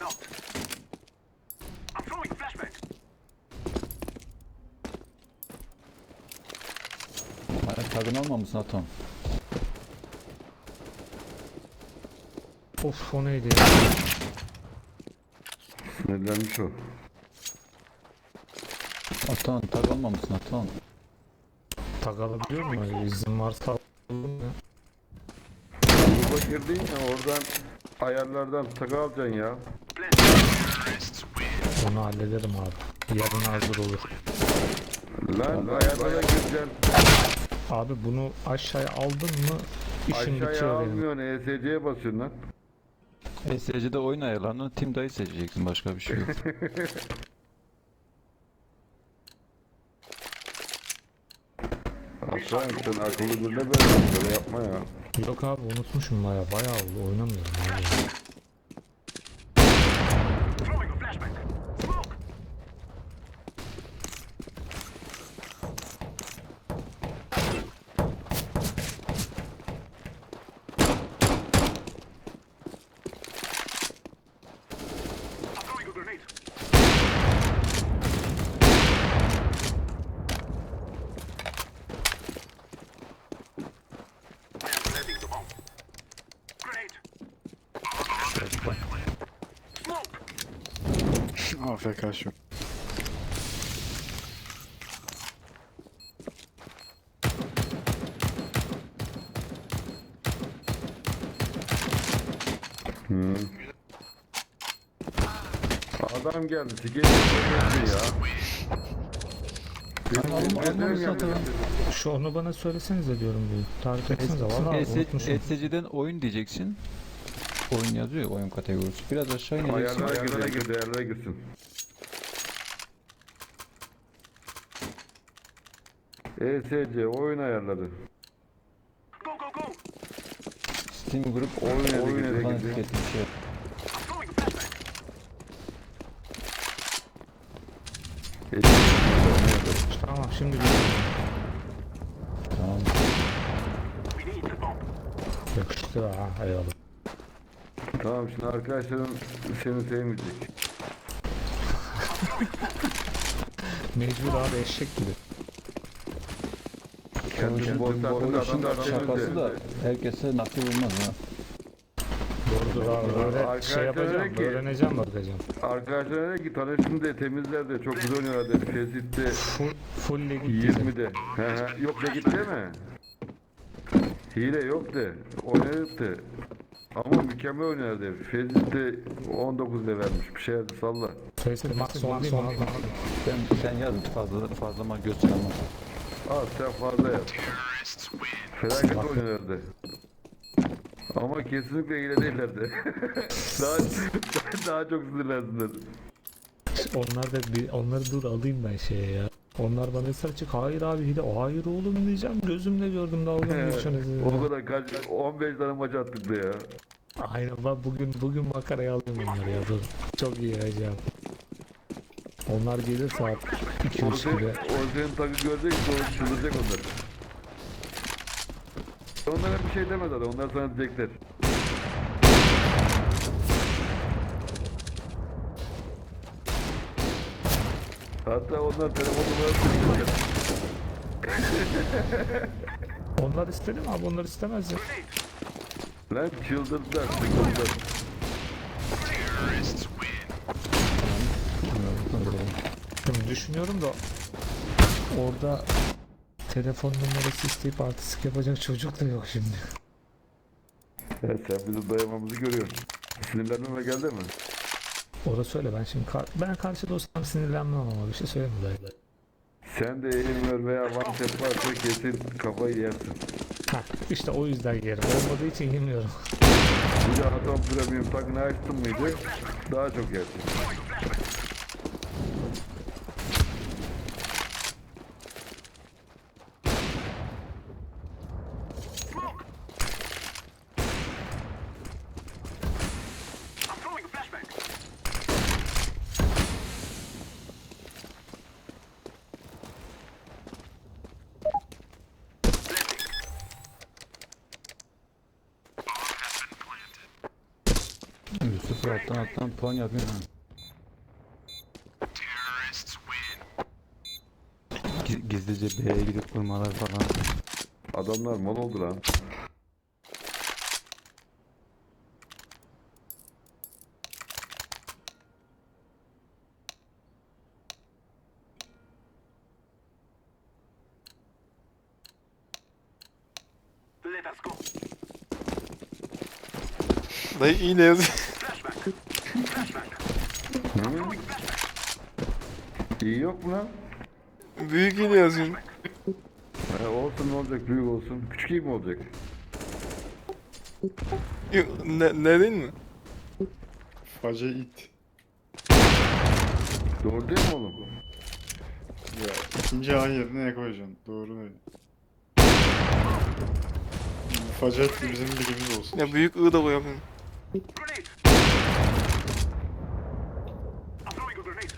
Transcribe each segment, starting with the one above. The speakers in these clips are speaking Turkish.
I'm throwing flashbang. Hayır, tadını almamışsın Atom. Of o neydi ya? Sinirlenmiş o. Atom tag almamışsın Atom. Tag alabiliyor mu? İzin varsa alalım ya. Gruba girdin ya oradan ayarlardan takı alacaksın ya. Onu hallederim abi. Yarın hazır olur. Lan ayarlara gireceksin. Abi bunu aşağıya aldın mı işin Aşağıya bitiyor benim. almıyorsun ESC'ye basıyorsun lan. ESC'de oyun ayarlarını Team Dayı seçeceksin başka bir şey yok. Aslan sen akıllı birine böyle böyle yapma ya. Yok abi unutmuşum baya bayağı oldu oynamıyorum abi. AFK şu. Adam geldi sikeyim geldi ya. Geldi? Atom. Şu onu bana söylesenize diyorum bir. Tarif etsenize valla unutmuşum. ESC'den oyun diyeceksin. Oyun yazıyor ya oyun kategorisi. Biraz aşağı ineceksin. Ayarlara gireceksin, ayarlara girsin. ESC oyun ayarları. Go, go, go. Steam Group Oyun oyun yazı oyun gidiyor, falan gidiyor. etiketli bir şey. Tamam şimdi. Tamam. Yakıştı ha eyvallah. Tamam şimdi arkadaşların seni sevmeyecek. Mecbur abi eşek gibi. Kendisi boş Oyun adamlar şakası da herkese nasip olmaz ha. Doğrudur abi böyle Arkadaşlar şey yapacağım dedi ki- öğreneceğim bakacağım. Arkadaşlar dedi ki tanıştım de temizler de çok güzel oynuyorlar dedi. Fesit'te Full, full lig diyeceğim. 20'de. He he. Yok da gitti mi? Hile yok de. Oynadık de. Ama mükemmel oynuyor de. Fesit'te 19 de vermiş. Bir şey hadi salla. Face'de max son değil mi abi? Sen, sen yaz fazla fazla mal göz çıkarma. Al sen fazla yap. Felaket oynuyorlardı. Ama kesinlikle hile değillerdi. daha, daha çok sinirlendiler. Onlar da bir, onları dur alayım ben şeye ya. Onlar bana mesaj çık hayır abi hile hayır oğlum diyeceğim gözümle gördüm dalga mı geçiyorsunuz o kadar kaç 15 tane maç attık da ya. Aynen bak bugün bugün makaraya alıyorum onları ya dur. Çok iyi hocam. Onlar gelir saat O 2-3 senin, gibi. o senin takı görecek o çıldıracak onlar. Onlara bir şey demez adam. Onlar sana diyecekler. Hatta onlar telefon numarası isteyecek. Onlar istedi mi abi onlar istemez ya. Lan çıldırdılar, sıkıldılar. Şimdi düşünüyorum da orada telefon numarası isteyip artistik yapacak çocuk da yok şimdi. Ya sen bizim dayamamızı görüyorsun. Sinirlenmeme geldi mi? Orası öyle ben şimdi kar- ben karşıda olsam sinirlenmem ama bir şey söyleyeyim mi dayı? Sen de eğilmiyor veya one step varsa kesin kafayı yersin. Heh, işte o yüzden yerim. Olmadığı için yemiyorum. Bir de Atom Premium takını açtın mıydı daha çok yersin. Yusuf alttan alttan puan yapıyor ha. Gi- Gizlice B'ye gidip vurmalar falan. Adamlar mal oldu lan. Dayı iyi ne yazıyor? İyi yok mu lan? Büyük iyi ne yazıyorsun? He, olsun ne olacak büyük olsun. Küçük iyi mi olacak? Yok, Ne, ne değil mi? Face it. Doğru değil mi oğlum? Ya ikinci A yerine ne koyacaksın? Doğru öyle. Facet bizim bilgimiz olsun. Ya büyük I da koyamıyorum. Grenade. I'm throwing a grenade.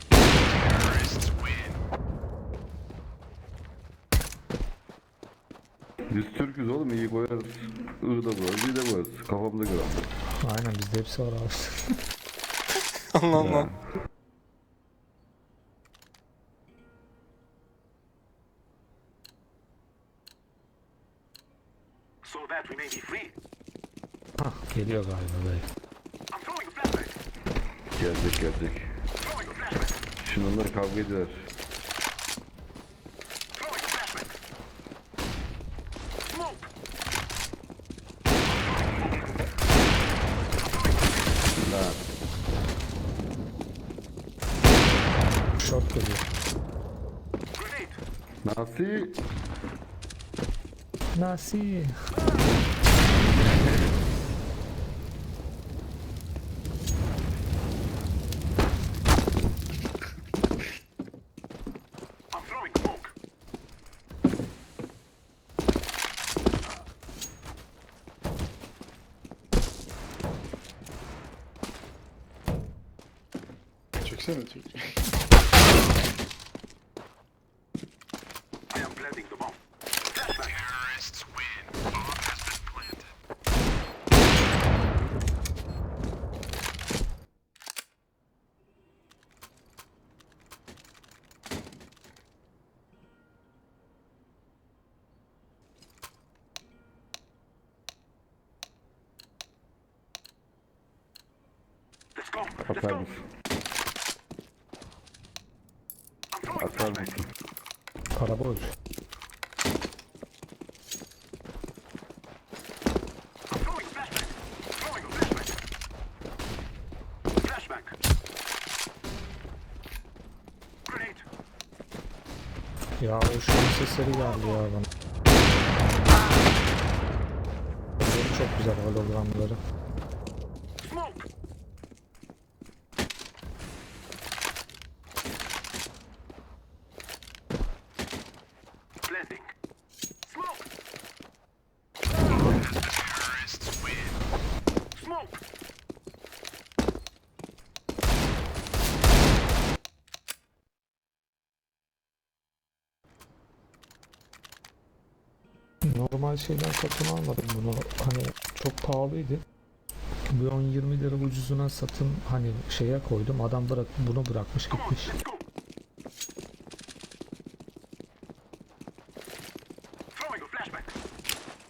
Biz Türk'üz oğlum iyi koyarız. Iğ da koyarız, iyi de koyarız. Kafamıza göre. Aynen bizde hepsi var abi. Allah Allah. So that we may be free. Hah geliyor galiba dayı. Throwing a flashback. Şunlar kavga. Smoke. Lan. Short geliyor. Grenade. Nasıl? Baksana çocuk. Kapanmış. A flashback. Flashback. Grenade. Ya o şu an sesleri geldi ya bana. Çok güzel hologramları. Normal şeyden satın almadım bunu. Hani çok pahalıydı. Bu 10-20 lira ucuzuna satın hani şeye koydum. Adam bırak bunu bırakmış gitmiş.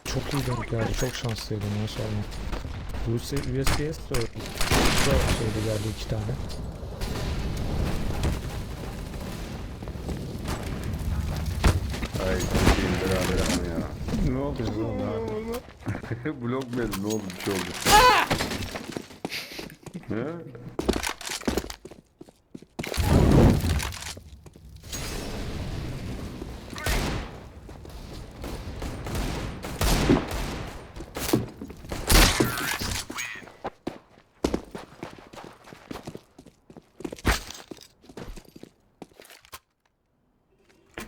Çok iyi denk geldi. Çok şanslıydım maşallah. US, USPS de öyle. Bu şeyde geldi iki tane. Oldu ne oldu abi? Blok yedin? Ne oldu bir şey oldu? He?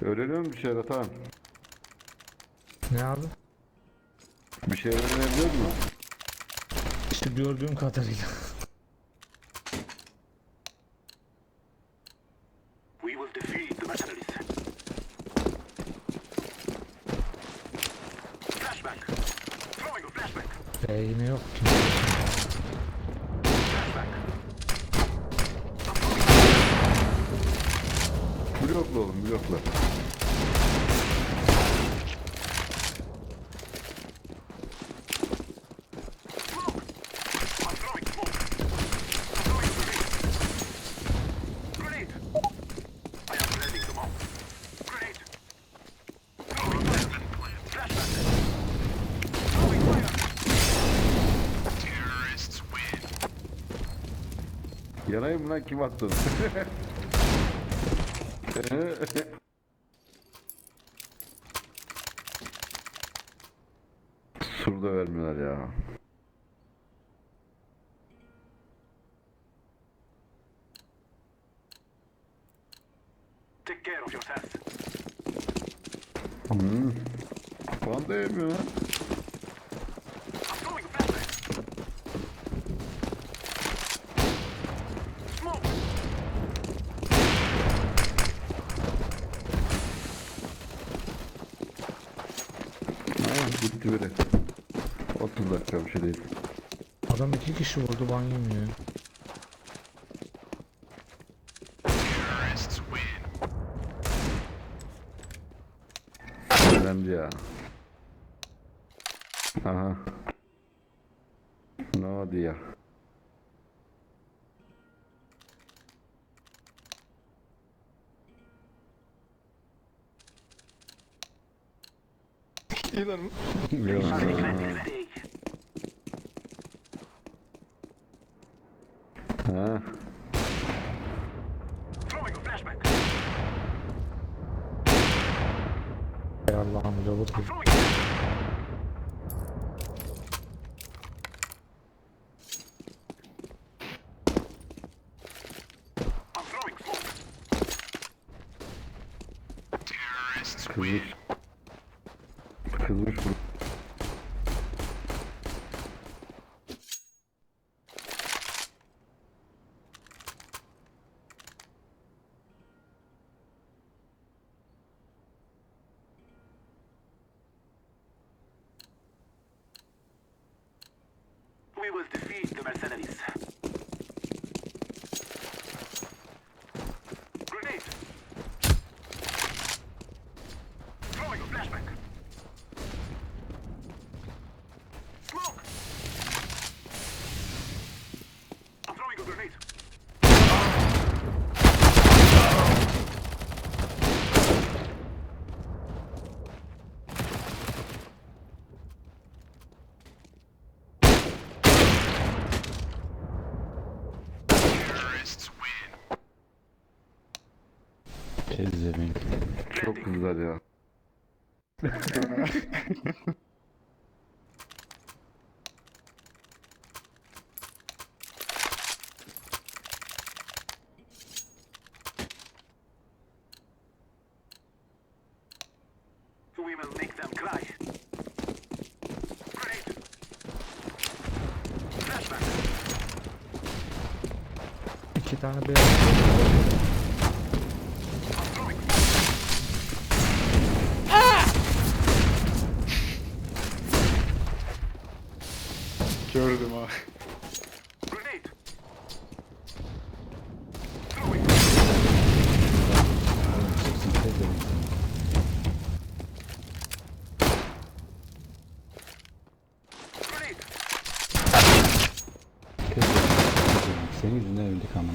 Öğreniyor musun bir şeyler Atan? Ne abi? Bir şey öğrenebiliyor mu? İşte gördüğüm kadarıyla. We Beyni yok ki. Blokla oğlum blokla. Yanayım lan kim attı? Surda vermiyorlar ya. Hmm. Puan da yemiyor lan. I'm throwing flashback. Smoke. Ha, gitti biri. 30 dakika bir şey değil. Adam iki kişi vurdu ban yemiyor. Önemli ya. Aha. No diyor. İyiler mi? We will defeat the mercenaries. Ezzemeyin. Çok güzel ya. We will make them cry. Grenade. Flashback. İki tane beyaz. Gördüm grenade. Senin yüzünden öldük amına.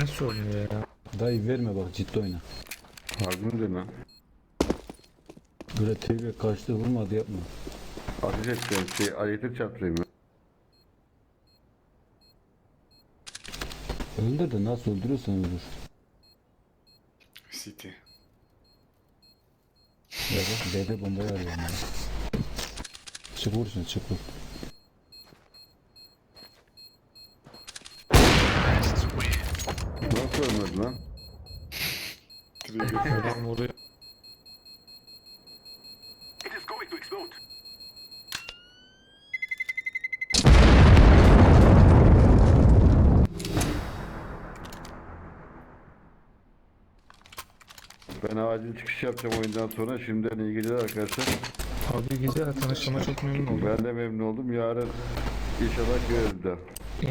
Nasıl oynuyor ya? Dayı verme bak ciddi oyna. Harbi mi diyorsun lan? Böyle teybe kaçtı vurmadı yapma. Ateş edeceğim şey aleti çarptırayım ya. Öldür de nasıl öldürürsen öldür. City. Ya bak B'de bombayı arıyorum ya. Çık vursun çık vur. Nasıl ölmedi lan? Going to explode. Ben acil çıkış yapacağım oyundan sonra. Şimdiden iyi geceler arkadaşlar. Abi güzel tanıştığıma çok memnun oldum. Ben de memnun oldum. Yarın İnşallah görürüz de.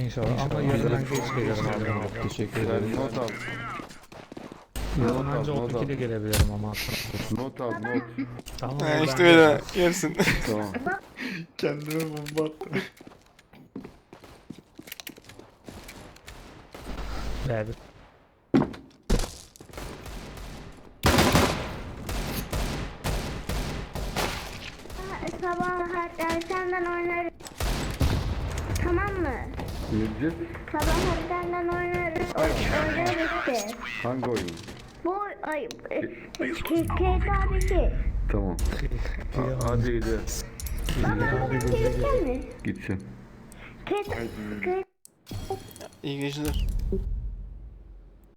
İnşallah. Ama yarın hiç gelirim abi. Teşekkür Sen ederim. not al. Not al, anca not al. 32'de gelebilirim ama. Not al not. Tamam. Ha, ben işte de- böyle yersin. Tamam. Kendime bomba attım. Ver. Sabah erkenden oynarız. Tamam mı? Müddet Sabah erkenden oynarız. Oy- Oynarız de. hangi oyun? Ay GTA 2. Tamam. Ha- Hadi gidelim. Baba gidecek mi? Gideceğim. Ket Haydi. İyi geceler.